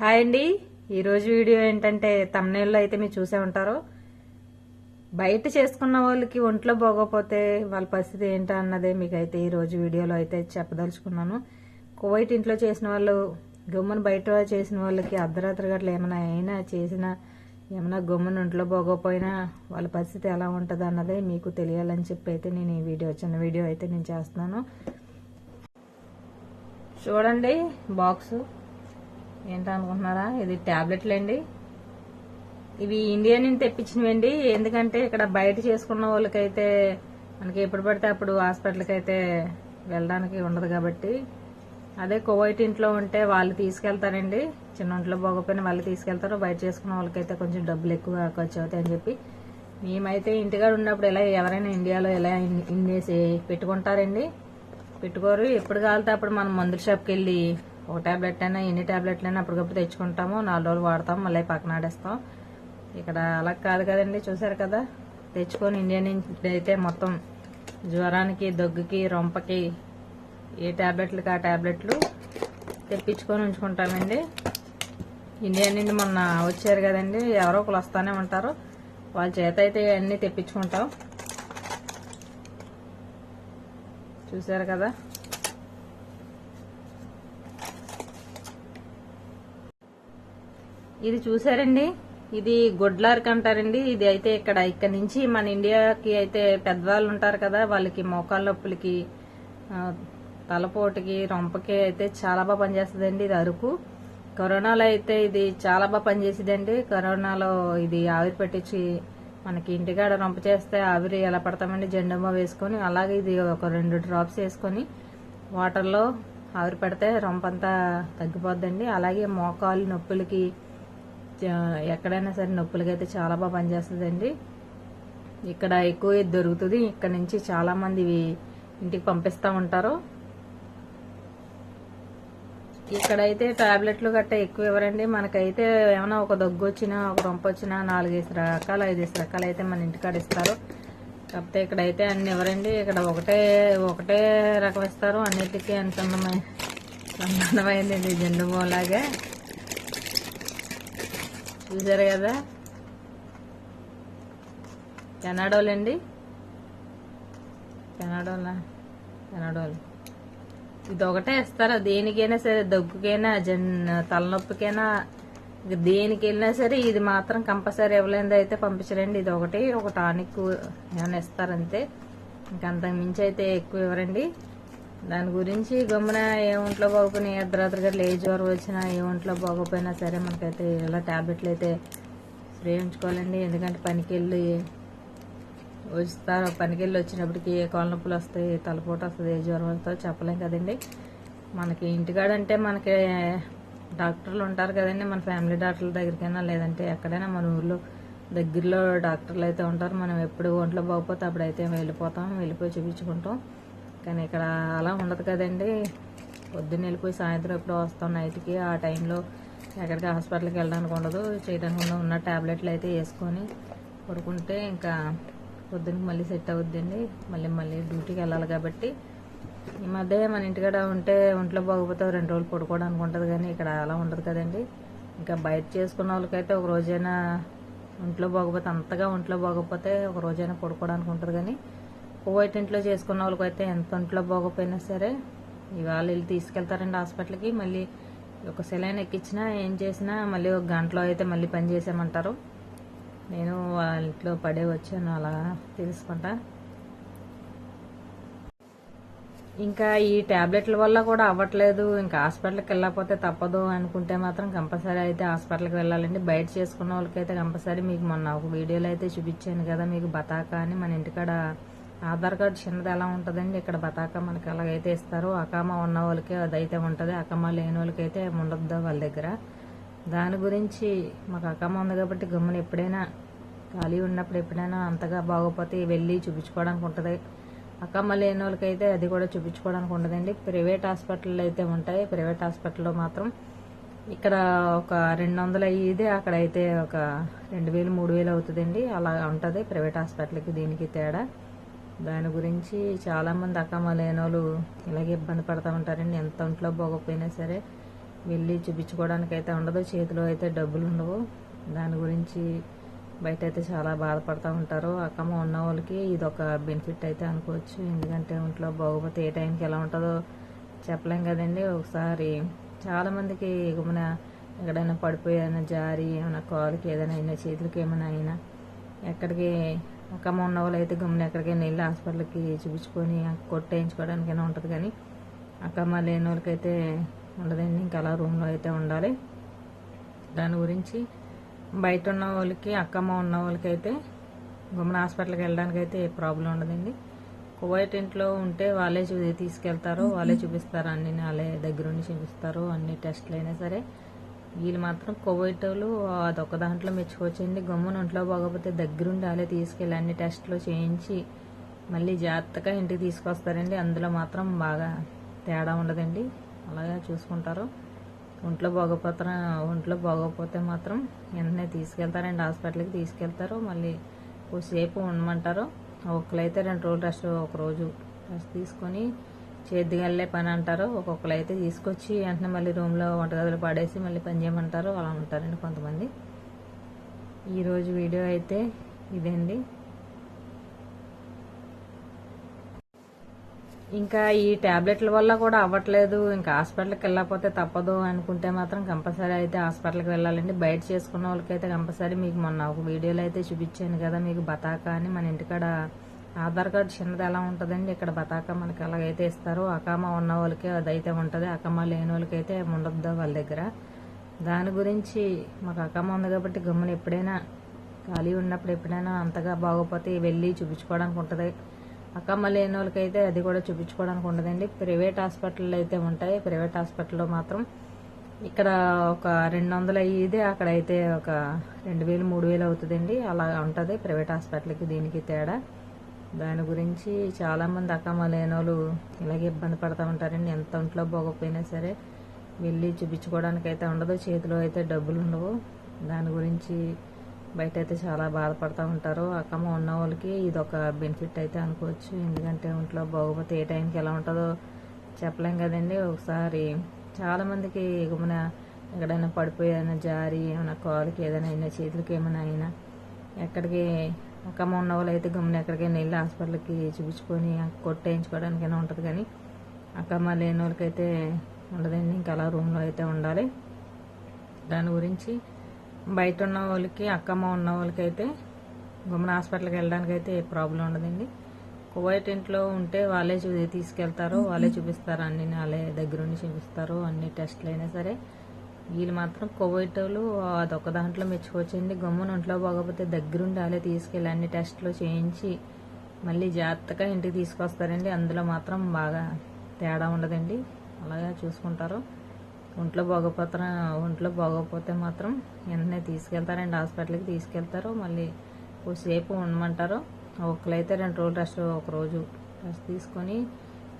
Hi అండి. ఈరోజు video ఏంటంటే తమ్నేల్లో అయితే మీరు చూసే ఉంటారు. బయట చేసుకున్న వాళ్ళకి ఒంట్లో బాగోపోతే వాళ్ళ పరిస్థితి ఏంటా అన్నదే మీకు అయితే ఈరోజు వీడియోలో అయితే చెప్పదలుచుకున్నాను. కువైట్ ఇంట్లో చేసిన వాళ్ళు గమ్మున బయట చేసిన వాళ్ళకి అర్ధరాత్రి గట్ల ఏమైనా అయినా చేసినా ఏమైనా గమ్మున ఒంట్లో బాగోపోయినా వాళ్ళ పరిస్థితి ఎలా ఉంటుంది అన్నదే మీకు తెలియాలని చెప్పి అయితే నేను ఈ వీడియో చిన్న వీడియో అయితే నేను చేస్తున్నాను. చూడండి బాక్సు. ఏంటనుకుంటున్నారా? ఇది ట్యాబ్లెట్లు అండి ఇవి ఇండియా నుంచి తెప్పించినవండి. ఎందుకంటే ఇక్కడ బయట చేసుకున్న వాళ్ళకైతే మనకి ఎప్పుడు పడితే అప్పుడు హాస్పిటల్కి అయితే వెళ్ళడానికి ఉండదు కాబట్టి. అదే కోవైట్ ఇంట్లో ఉంటే వాళ్ళు తీసుకెళ్తారండి. చిన్న ఇంట్లో పోకపోయినా వాళ్ళు తీసుకెళ్తారు. బయట చేసుకున్న వాళ్ళకైతే కొంచెం డబ్బులు ఎక్కువ ఖర్చు అవుతాయి అని చెప్పి. మేమైతే ఇంటికాడ ఉన్నప్పుడు ఇలా ఎవరైనా ఇండియాలో ఇలా ఇన్- ఇన్నేసి పెట్టుకుంటారండి. పెట్టుకోరు. ఎప్పుడు కావాలితే అప్పుడు మనం మందుల షాప్కి వెళ్ళి ఒక టాబ్లెట్ అయినా ఎన్ని టాబ్లెట్లు అయినా అప్పటికప్పుడు తెచ్చుకుంటాము. నాలుగు రోజులు వాడతాం మళ్ళీ పక్కన ఆడేస్తాం. ఇక్కడ అలా కాదు కదండి చూసారు కదా? తెచ్చుకొని ఇండియా నుంచి అయితే మొత్తం జ్వరానికి దగ్గుకి రొంపకి ఏ టాబ్లెట్లకి ఆ టాబ్లెట్లు తెప్పించుకొని ఉంచుకుంటామండి. ఇండియా నుండి మొన్న వచ్చారు కదండి ఎవరో ఒకరు వస్తానే ఉంటారు. వాళ్ళ చేత అయితే అన్నీ తెప్పించుకుంటాం. చూసారు కదా? ఇది చూసారండి? ఇది గుడ్లార్క్ అంటారండి. ఇది అయితే ఇక్కడ ఇక్కడ నుంచి మన ఇండియాకి అయితే పెద్దవాళ్ళు ఉంటారు కదా వాళ్ళకి మోకాళ్ళ నొప్పులకి తలపోటుకి రొంపకి అయితే చాలా బాగా పనిచేస్తుందండి ఇది అరుకు కరోనాలో అయితే ఇది చాలా బాగా పనిచేసిందండి. కరోనాలో ఇది ఆవిరి పెట్టించి మనకి ఇంటికాడ రొంప చేస్తే ఆవిరి ఎలా పడతామండి? జెండమ్మ వేసుకొని అలాగే ఇది ఒక రెండు డ్రాప్స్ వేసుకొని వాటర్లో ఆవిరి పెడితే రొంపంతా తగ్గిపోద్దండి. అలాగే మోకాలు నొప్పులకి ఎక్కడైనా సరే నొప్పులకి అయితే చాలా బాగా పనిచేస్తుందండి. ఇక్కడ ఎక్కువ దొరుకుతుంది. ఇక్కడ నుంచి చాలా మంది ఇంటికి పంపిస్తూ ఉంటారు. ఇక్కడైతే టాబ్లెట్లు గట్ట ఎక్కువ ఇవ్వరండి. మనకైతే ఏమైనా ఒక దగ్గు వచ్చినా ఒక రొంప వచ్చినా నాలుగైదు రకాలు ఐదేసి రకాలు అయితే మన ఇంటికాడ ఇస్తారు. కాకపోతే ఇక్కడైతే అన్ని ఇవ్వరండి. ఇక్కడ ఒకటే ఒకటే రకం ఇస్తారు. అన్నిటికీ అనుసంధమైన సంబంధమైంది జెండు జెండుమోలాగా చూసారు కదా? కెనాడోల్ అండి కెనాడోలా కెనాడోల్ ఇది ఒకటే ఇస్తారా. దేనికైనా సరే దగ్గుకైనా జన్ తలనొప్పికైనా దేనికి వెళ్ళినా సరే ఇది మాత్రం కంపల్సరీ ఇవ్వలేనిది అయితే పంపించరండి. ఇది ఒకటి ఒక టానిక్ ఏమైనా ఇస్తారంతే. ఇంకంతకు మించి అయితే ఎక్కువ ఇవ్వరండి. దాని గురించి గమ్మున ఏ ఒంట్లో బాగుపోయినా అర్ధరాత్రి గట్ల ఏ జ్వరం వచ్చినా ఏ ఒంట్లో బాగోపోయినా సరే మనకైతే ఇలా టాబ్లెట్లు అయితే స్ప్రే ఉంచుకోవాలండి. ఎందుకంటే పనికి వెళ్ళి వస్తారు. పనికి వెళ్ళి వచ్చినప్పటికి ఏ కాళ్ళ నొప్పులు వస్తాయి తలపోటు వస్తుంది ఏ జ్వరం వస్తుందో చెప్పలేం కదండి. మనకి ఇంటికాడ అంటే మనకి డాక్టర్లు ఉంటారు కదండి. మన ఫ్యామిలీ డాక్టర్ల దగ్గరికైనా లేదంటే ఎక్కడైనా మన ఊర్లో దగ్గరలో డాక్టర్లు అయితే ఉంటారు. మనం ఎప్పుడు ఒంట్లో బాగోపోతే అప్పుడైతే వెళ్ళిపోతాం వెళ్ళిపోయి చూపించుకుంటాం. కానీ ఇక్కడ అలా ఉండదు కదండి. పొద్దున్న వెళ్ళిపోయి సాయంత్రం ఎప్పుడో వస్తాం నైట్కి ఆ టైంలో ఎక్కడికి హాస్పిటల్కి వెళ్ళడానికి ఉండదు. చేయడానికి ఉన్న- ఉన్న టాబ్లెట్లు అయితే వేసుకొని పడుకుంటే ఇంకా పొద్దున్నకి మళ్ళీ సెట్ అవుద్దండి. మళ్ళీ మళ్ళీ డ్యూటీకి వెళ్ళాలి కాబట్టి. ఈ మధ్య మన ఇంటికాడ ఉంటే ఒంట్లో బాగోపోతే రెండు రోజులు పడుకోవడానికి ఉంటుంది కానీ ఇక్కడ అలా ఉండదు కదండి. ఇంకా బయట చేసుకున్న వాళ్ళకైతే ఒక రోజైనా ఒంట్లో బాగోపోతే అంతగా ఒంట్లో బాగోపోతే ఒక రోజైనా పడుకోవడానికి ఉంటుంది కానీ కోవైట్ ఇంట్లో చేసుకున్న వాళ్ళకైతే ఎంత ఒంట్లో బాగోపోయినా సరే ఇవాళ వెళ్ళి తీసుకెళ్తారండి హాస్పిటల్కి. మళ్ళీ ఒక సెలైన్ ఎక్కించినా ఏం చేసినా మళ్ళీ ఒక గంటలో అయితే మళ్ళీ పని చేసామంటారు నేను వాళ్ళ ఇంట్లో పడే వచ్చాను అలా తెలుసుకుంటా. ఇంకా ఈ టాబ్లెట్ల వల్ల కూడా అవ్వట్లేదు. ఇంకా హాస్పిటల్కి వెళ్ళకపోతే తప్పదు అనుకుంటే మాత్రం కంపల్సరీ అయితే హాస్పిటల్కి వెళ్ళాలండి. బయట చేసుకున్న వాళ్ళకైతే కంపల్సరీ మీకు మొన్న ఒక వీడియోలో అయితే చూపించాను కదా మీకు బతాకా అని మన ఇంటికాడ ఆధార్ కార్డు చిన్నది ఎలా ఉంటుందండి? ఇక్కడ బతాకా మనకి ఎలాగైతే ఇస్తారో అకామా ఉన్న వాళ్ళకి అదైతే ఉంటుంది. అకామా లేని వాళ్ళకైతే ఉండద్దు వాళ్ళ దగ్గర. దాని గురించి మాకు అకామా ఉంది కాబట్టి గమ్మున ఎప్పుడైనా ఖాళీ ఉన్నప్పుడు ఎప్పుడైనా అంతగా బాగోపోతే వెళ్ళి చూపించుకోవడానికి ఉంటుంది. అక్కమ్మ లేని వాళ్ళకైతే అది కూడా చూపించుకోవడానికి ఉండదండి. ప్రైవేట్ హాస్పిటల్ అయితే ఉంటాయి. ప్రైవేట్ హాస్పిటల్లో మాత్రం ఇక్కడ ఒక రెండు వందలు అయ్యేది అక్కడ అయితే ఒక రెండు వేలు మూడు వేలు అవుతుందండి. అలా ఉంటుంది ప్రైవేట్ హాస్పిటల్కి దీనికి తేడా. దాని గురించి చాలామంది అక్కమ్మ లేని వాళ్ళు ఇలాగే ఇబ్బంది పడుతూ ఉంటారండి. ఎంత ఒంట్లో బాగోపోయినా సరే వెళ్ళి చూపించుకోవడానికి అయితే ఉండదు చేతిలో అయితే డబ్బులు ఉండవు. దాని గురించి బయట అయితే చాలా బాధపడుతూ ఉంటారు. అక్కమ్మ ఉన్న వాళ్ళకి ఇది ఒక బెనిఫిట్ అయితే అనుకోవచ్చు. ఎందుకంటే ఒంట్లో బాగోపోతే ఏ టైంకి ఎలా ఉంటుందో చెప్పలేం కదండి. ఒకసారి చాలామందికి ఎగుమన ఎక్కడైనా ఎక్కడైనా ఏమైనా జారి ఏమైనా కాలుకి ఏదైనా అయినా చేతులకి ఏమైనా అయినా ఎక్కడికి అక్కమ్మ ఉన్న వాళ్ళు అయితే గమ్మున ఎక్కడికైనా వెళ్ళి హాస్పిటల్కి చూపించుకొని కొట్టేయించుకోవడానికైనా ఉంటుంది కానీ అక్కమ్మ లేని వాళ్ళకైతే ఉండదండి. ఇంకా అలా రూమ్లో అయితే ఉండాలి. దాని గురించి బయట ఉన్న వాళ్ళకి అక్కమ్మ ఉన్న వాళ్ళకైతే గమ్మున హాస్పిటల్కి వెళ్ళడానికి అయితే ఏ ప్రాబ్లం ఉండదండి. కువైట్ ఇంట్లో ఉంటే వాళ్ళే చూ తీసుకెళ్తారు వాళ్ళే చూపిస్తారు. అన్ని వాళ్ళే దగ్గరుండి చూపిస్తారు. అన్ని టెస్ట్లు అయినా సరే. వీళ్ళు మాత్రం కువైట్ వాళ్ళు అదొక దాంట్లో మెచ్చుకోవచ్చండి గమ్మున ఒంట్లో బాగోకపోతే దగ్గరుండి వాళ్ళే తీసుకెళ్ళి అన్ని టెస్ట్లు చేయించి మళ్ళీ జాగ్రత్తగా ఇంటికి తీసుకొస్తారండి. అందులో మాత్రం బాగా తేడా ఉండదండి. అలాగే చూసుకుంటారు. ఒంట్లో బాగోపోతే ఒంట్లో బాగోపోతే మాత్రం వెంటనే తీసుకెళ్తారండి. హాస్పిటల్కి తీసుకెళ్తారు. మళ్ళీ కొద్దిసేపు ఉండమంటారు. ఒక్కరైతే రెండు రోజులు రెస్ట్ ఒక రోజు రెస్ట్ తీసుకొని చేద్దిగల్లే పని అంటారు ఒక్కొక్కరు అయితే తీసుకొచ్చి వెంటనే మళ్ళీ రూమ్లో వంటగదిలో పడేసి మళ్ళీ పని చేయమంటారు. అలా ఉంటారండి కొంతమంది. ఈరోజు వీడియో అయితే ఇదండి. ఇంకా ఈ టాబ్లెట్ల వల్ల కూడా అవ్వట్లేదు. ఇంకా హాస్పిటల్కి వెళ్ళకపోతే తప్పదు అనుకుంటే మాత్రం కంపల్సరీ అయితే హాస్పిటల్కి వెళ్ళాలండి. బయట చేసుకున్న వాళ్ళకైతే కంపల్సరీ మీకు మొన్న ఒక వీడియోలో అయితే చూపించాను కదా మీకు బతాకా అని మన ఇంటికాడ ఆధార్ కార్డు చిన్నది ఎలా ఉంటుందండి? ఇక్కడ బతాకా మనకి ఎలాగైతే ఇస్తారో అకామా ఉన్న వాళ్ళకి అదైతే ఉంటుంది. అకామా లేని వాళ్ళకైతే ఉండద్దు వాళ్ళ దగ్గర. దాని గురించి మాకు అకామా ఉంది కాబట్టి గమ్మున ఎప్పుడైనా ఖాళీ ఉన్నప్పుడు ఎప్పుడైనా అంతగా బాగోపోతే వెళ్ళి చూపించుకోవడానికి ఉంటుంది. అక్కమ్మ లేని వాళ్ళకైతే అది కూడా చూపించుకోవడానికి ఉండదండి. ప్రైవేట్ హాస్పిటల్ అయితే ఉంటాయి. ప్రైవేట్ హాస్పిటల్లో మాత్రం ఇక్కడ ఒక రెండు వందలు అయ్యేది అక్కడ అయితే ఒక రెండు వేలు మూడు వేలు అవుతుందండి. అలా ఉంటుంది ప్రైవేట్ హాస్పిటల్కి దీనికి తేడా. దాని గురించి చాలామంది అక్కమ్మ లేనోళ్ళు ఇలాగే ఇబ్బంది పడతా ఉంటారండి. ఎంత ఒంట్లో బాగోపోయినా సరే వెళ్ళి చూపించుకోవడానికి అయితే ఉండదు. చేతిలో అయితే డబ్బులు ఉండవు. దాని గురించి బయట అయితే చాలా బాధపడుతూ ఉంటారు. అక్కమ్మ ఉన్న వాళ్ళకి ఇది ఒక బెనిఫిట్ అయితే అనుకోవచ్చు. ఎందుకంటే ఒంట్లో బాగోపోతే ఏ టైంకి ఎలా ఉంటుందో చెప్పలేం కదండి. ఒకసారి చాలామందికి ఎగుమన ఎక్కడైనా ఎక్కడైనా ఏమైనా జారి ఏమైనా కాలుకి ఏదైనా అయినా చేతులకి ఏమైనా అయినా ఎక్కడికి అక్కమ్మ ఉన్న వాళ్ళు అయితే గమ్మున ఎక్కడికైనా వెళ్ళి హాస్పిటల్కి చూపించుకొని కొట్టేయించుకోవడానికైనా ఉంటుంది కానీ అక్కమ్మ లేని వాళ్ళకైతే ఉండదండి. ఇంకా అలా రూమ్లో అయితే ఉండాలి. దాని గురించి బయట ఉన్న వాళ్ళకి అక్కమ్మ ఉన్న వాళ్ళకైతే గమ్మున హాస్పిటల్కి వెళ్ళడానికి అయితే ఏ ప్రాబ్లం ఉండదండి. కువైట్ ఇంట్లో ఉంటే వాళ్ళే చూ తీసుకెళ్తారు వాళ్ళే చూపిస్తారు అన్ని వాళ్ళే దగ్గరుండి చూపిస్తారు అన్ని టెస్ట్లు అయినా సరే. వీళ్ళు మాత్రం కువైట్ వాళ్ళు అదొక దాంట్లో మెచ్చుకోవచ్చండి గమ్మున ఒంట్లో బాగోపోతే దగ్గరుండి వాళ్ళే తీసుకెళ్ళి అన్ని టెస్ట్లు చేయించి మళ్ళీ జాగ్రత్తగా ఇంటికి తీసుకొస్తారండి. అందులో మాత్రం బాగా తేడా ఉండదండి. అలాగే చూసుకుంటారు. ఒంట్లో బాగోపోతే ఒంట్లో బాగోపోతే మాత్రం వెంటనే తీసుకెళ్తారండి. హాస్పిటల్కి తీసుకెళ్తారు. మళ్ళీ కొద్దిసేపు ఉండమంటారు. ఒక్కరైతే రెండు రోజులు రెస్ట్ ఒక రోజు రెస్ట్ తీసుకొని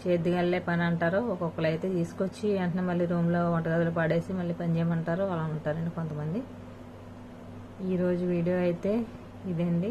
చేద్దిగల్లే పని అంటారు ఒక్కొక్కరు అయితే తీసుకొచ్చి వెంటనే మళ్ళీ రూమ్లో వంటగదిలో పడేసి మళ్ళీ పని చేయమంటారు అలా ఉంటారండి కొంతమంది. ఈరోజు వీడియో అయితే ఇదండి.